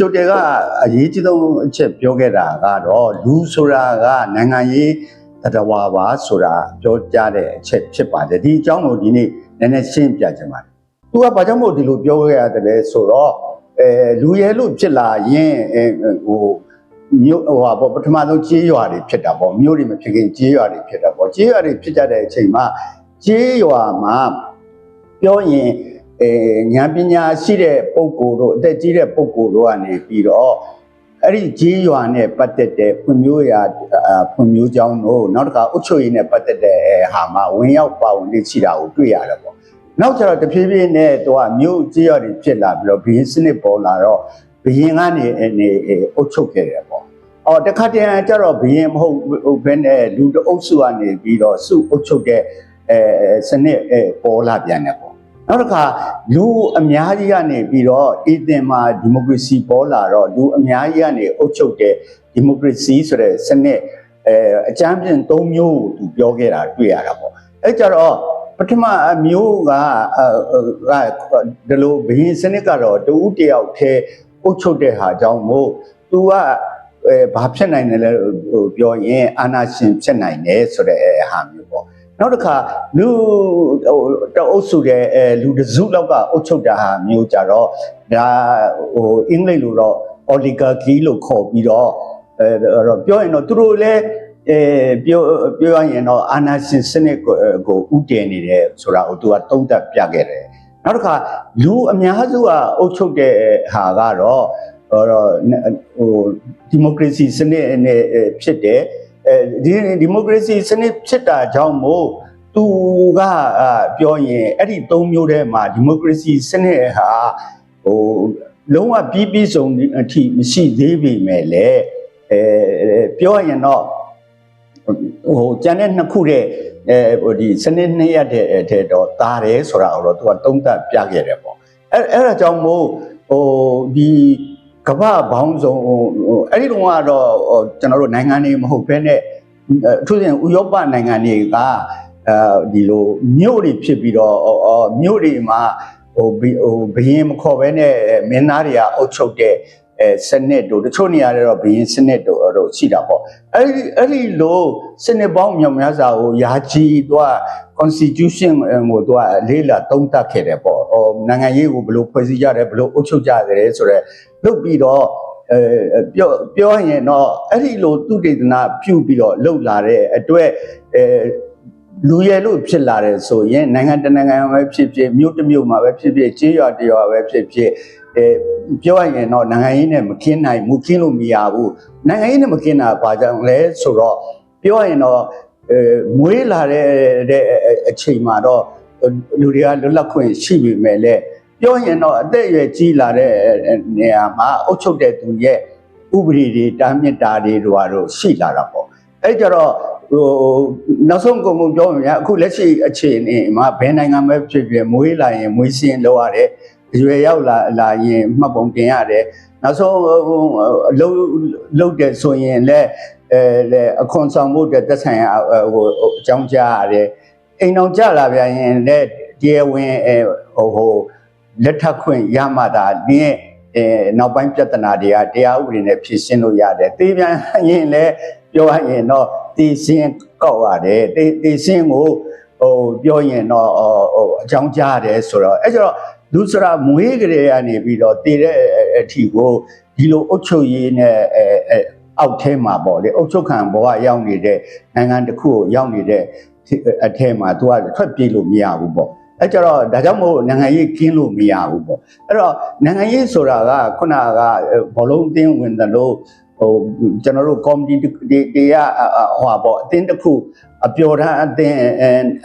ဆိုတယ်ကအရေးကြီးဆုံးအချက်ပြောခဲ့တာကတော့လူဆိုတာကနိုင်ငံရေးတတဝါပါဆိုတာပြောကြတဲ့အချက်ဖြစ်ပါတယ်ဒီအကြောင်းကိုဒီနေ့နည်းနည်းရှင်းပြချင်ပါတယ်သူကဘာကြောင့်မို့ဒီလိုပြောခဲ့ရတယ်လဲဆိုတော့အဲလူရဲလို့ဖြစ်လာရင်အဲဟိုမြို့ဟိုဟာပေါ့ပထမဆုံးကြေးရွာတွေဖြစ်တာပေါ့မြို့တွေမဖြစ်ခင်ကြေးရွာတွေဖြစ်တာပေါ့ကြေးရွာတွေဖြစ်ကြတဲ့အချိန်မှာကြေးရွာမှာပြောရင် အဲဉာဏ်ပညာရှိတဲ့ပုဂ္ဂိုလ်တို့အသက်ကြီးတဲ့ပုဂ္ဂိုလ်တို့ကနေပြီးတော့အဲ့ဒီကြီးရွာနဲ့ပတ်သက်တဲ့ဖွံ့ဖြိုးရာအာဖွံ့ဖြိုးကြောင်းတို့နောက်တစ်ခါအုပ်ချုပ်ရေးနဲ့ပတ်သက်တဲ့ဟာမှာဝင်ရောက်ပါဝင်လေးရှိတာကိုတွေ့ရတယ်ပေါ့နောက်ကျတော့တဖြည်းဖြည်းနဲ့သူကမြို့ကြီးရွာတွေဖြစ်လာပြီးတော့ဘီရင်စနစ်ပေါ်လာတော့ဘီရင်ကနေအနေအုပ်ချုပ်ခဲ့တယ်ပေါ့အော်တခါတည်းကျတော့ဘီရင်မဟုတ်ဟုတ်ဘဲနဲ့လူတအုပ်စုကနေပြီးတော့စုအုပ်ချုပ်တဲ့အဲစနစ်အဲပေါ်လာပြန်တယ်ပေါ့ နောက်တစ်ခါလူအများကြီးကနေပြီးတော့အေသင်မှာဒီမိုကရေစီပေါ်လာတော့လူအများကြီးကနေအုပ်ချုပ်တဲ့ဒီမိုကရေစီဆိုတဲ့စနစ်အဲအကြမ်းပြင်၃မျိုးကိုသူပြောခဲ့တာတွေ့ရတာပေါ့အဲကြတော့ပထမအမျိုးကအဲဒီလိုဘရင်စနစ်ကတော့တူဦးတယောက်တည်းအုပ်ချုပ်တဲ့ဟာကြောင့်မို့သူကအဲဘာဖြစ်နိုင်တယ်လဲဟိုပြောရင်အာနာရှင်ဖြစ်နိုင်တယ်ဆိုတဲ့ဟာမျိုးပေါ့ နောက်တစ်ခါလူဟိုတအုပ်စုတဲ့အဲလူတစ်စုလောက်ကအုပ်ချုပ်တာဟာမျိုးကြတော့ဒါဟိုအင်္ဂလိပ်လိုတော့ oligarchy လို့ခေါ်ပြီးတော့အဲအဲ့တော့ပြောရင်တော့သူတို့လည်းအဲပြောပြောရရင်တော့အာနာရှင်စနစ်ကိုကိုဥတည်နေတယ်ဆိုတာကိုသူကတုံးသက်ပြခဲ့တယ်နောက်တစ်ခါလူအများစုကအုပ်ချုပ်တဲ့ဟာကတော့ဟိုတော့ဟိုဒီမိုကရေစီစနစ်နဲ့ဖြစ်တယ် အဲဒီဒီမိုကရေစီစနစ်ဖြစ်တာကြောင့်မို့သူကအာပြောရင်အဲ့ဒီ၃မျိုးထဲမှာဒီမိုကရေစီစနစ်ဟာဟိုလုံးဝပြီးပြီးဆုံးအထိမရှိသေးပေမဲ့လည်းအဲပြောရင်တော့ဟိုကျန်တဲ့နှစ်ခုတဲ့အဲဟိုဒီစနစ်နှစ်ရက်တဲ့တဲ့တော့တာတယ်ဆိုတာကိုတော့သူကတုံးသက်ပြခဲ့တယ်ပေါ့အဲအဲ့ဒါကြောင့်မို့ဟိုဒီ ကမ္ဘာဘောင်းဆောင်ဟိုအဲ့ဒီတော့ကတော့ကျွန်တော်တို့နိုင်ငံတွေမဟုတ်ဘဲနဲ့အထူးသဖြင့်ဥရောပနိုင်ငံတွေကအဲဒီလိုမြို့တွေဖြစ်ပြီးတော့မြို့တွေမှာဟိုဟိုဘရင်မခေါ်ဘဲနဲ့မင်းသားတွေကအုပ်ချုပ်တဲ့ အဲစနစ်တို့တချို့နေရာတွေတော့ဘရင်စနစ်တို့တို့ရှိတာပေါ့အဲ့ဒီအဲ့ဒီလိုစနစ်ပေါင်းမြောက်များစွာကိုယာချီတော့ constitution ကိုသူကလေးလာတုံးတက်ခဲ့တယ်ပေါ့ဟိုနိုင်ငံရေးကိုဘယ်လိုဖွဲ့စည်းကြတယ်ဘယ်လိုအုပ်ချုပ်ကြတယ်ဆိုတော့လုပ်ပြီးတော့အဲပြောပြောရင်တော့အဲ့ဒီလိုသူတေသနာပြုပြီးတော့လှုပ်လာတဲ့အတွက်အဲလူရဲလို့ဖြစ်လာတယ်ဆိုရင်နိုင်ငံတနိုင်ငံပဲဖြစ်ဖြစ်မြို့တစ်မြို့မှာပဲဖြစ်ဖြစ်ကြေးရွာတစ်ရွာပဲဖြစ်ဖြစ် အဲပြောရရင်တော့နိုင်ငံရေးနဲ့မကင်းနိုင်ဘူးကင်းလို့မရဘူးနိုင်ငံရေးနဲ့မကင်းတာဘာကြောင့်လဲဆိုတော့ပြောရရင်တော့အဲမွေးလာတဲ့အချိန်မှာတော့လူတွေကလွတ်လပ်ခွင့်ရှိပြီမဲ့လေပြောရင်တော့အသက်အရွယ်ကြီးလာတဲ့နေရာမှာအုပ်ချုပ်တဲ့သူရဲ့ဥပဒေတွေတားမြစ်တာတွေတို့တော့ရှိလာတာပေါ့အဲကြတော့ဟိုနောက်ဆုံးကုန်ကုန်ပြောရင်အခုလက်ရှိအခြေအနေမှာဘယ်နိုင်ငံပဲဖြစ်ဖြစ်မွေးလာရင်မွေးစင်းလောက်ရတယ် အရွယ်ရောက်လာလာရင်မှတ်ပုံတင်ရတယ်နောက်ဆုံးအလုံးလုံးတယ်ဆိုရင်လည်းအဲအခွန်ဆောင်ဖို့တက်ဆိုင်ရာဟိုအကြောင်းကြားရတယ်အိမ်အောင်ကြလာပြန်ရင်လည်းတရားဝင်ဟိုဟိုလက်ထပ်ခွင့်ရမှသာဒီရဲ့အဲနောက်ပိုင်းပြဿနာတွေကတရားဥပဒေနဲ့ဖြေရှင်းလို့ရတယ်။တေးပြန်ရင်လည်းပြောရရင်တော့တေးစင်းကောက်ရတယ်။တေးတေးစင်းကိုဟိုပြောရင်တော့ဟိုအကြောင်းကြားရတယ်ဆိုတော့အဲကျတော့ လူစရာမွေးကြတဲ့ကနေပြီးတော့တည်တဲ့အထီကိုဒီလိုအုပ်ချုပ်ရေးနဲ့အဲအဲအောက်ထဲမှာပေါ့လေအုပ်ချုပ်ခံဘဝရောက်နေတဲ့နိုင်ငံတစ်ခုကိုရောက်နေတဲ့အထဲမှာသူကထွက်ပြေးလို့မရဘူးပေါ့အဲကြတော့ဒါကြောင့်မို့နိုင်ငံရေးကင်းလို့မရဘူးပေါ့အဲ့တော့နိုင်ငံရေးဆိုတာကခုနကဘောလုံးအသင်းဝင်တယ်လို့ဟိုကျွန်တော်တို့ကော်မတီတွေကဟိုပေါ့အသင်းတစ်ခုအပျော်တမ်းအသင်း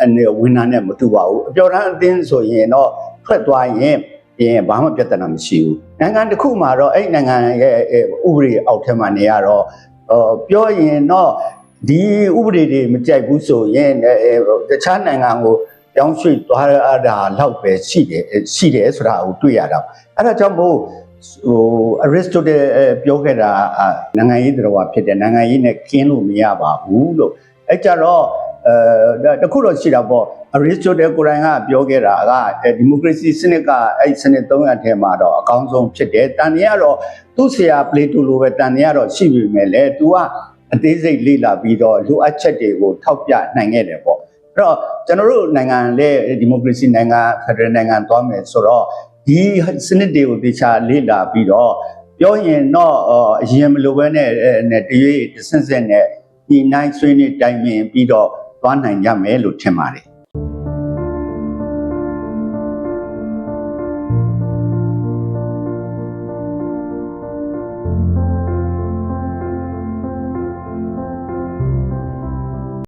အနေဝင်တာနဲ့မတူပါဘူးအပျော်တမ်းအသင်းဆိုရင်တော့ ထွက်သွားရင်ရင်ဘာမှပြဿနာမရှိဘူးနိုင်ငံတစ်ခုမှာတော့အဲ့နိုင်ငံရဲ့ဥပဒေအောက်ထဲမှာနေရတော့ပြောရင်တော့ဒီဥပဒေတွေမကြိုက်ဘူးဆိုရင်တခြားနိုင်ငံကိုပြောင်းရွှေ့သွားရတာလောက်ပဲရှိတယ်ရှိတယ်ဆိုတာကိုတွေ့ရတာအဲ့ဒါကြောင့်မို့ဟို Aristotle ပြောခဲ့တာနိုင်ငံရေးတော်ဖြစ်တယ်နိုင်ငံရေးနဲ့ကင်းလို့မရပါဘူးလို့အဲ့ကြတော့အဲတခုတော့ရှိတာပေါ့ Aristotle ကိုယ်တိုင်ကပြောခဲ့တာကဒီမိုကရေစီစနစ်ကအဲ့စနစ်300ထဲမှာတော့အကောင်းဆုံးဖြစ်တယ်တန်နေရတော့သူသူ့ဆရာပလေတိုလိုပဲတန်နေရတော့ရှိပြီမဲ့လေသူကအသေးစိတ်လေ့လာပြီးတော့လိုအပ်ချက်တွေကိုထောက်ပြနိုင်ခဲ့တယ်ပေါ့အဲ့တော့ကျွန်တော်တို့နိုင်ငံလေဒီမိုကရေစီနိုင်ငံဖက်ဒရယ်နိုင်ငံသွားမယ်ဆိုတော့ဒီစနစ်တွေကိုတေချာလေ့လာပြီးတော့ပြောရင်တော့အော်အရင်မလိုပဲနဲ့အဲနဲ့တရွေ့တစ်ဆင့်ဆင့်နဲ့ဒီနိုင်ဆွေးနေတိုင်ပင်ပြီးတော့သွားနိုင်ကြမယ်လို့ထင်ပါတယ်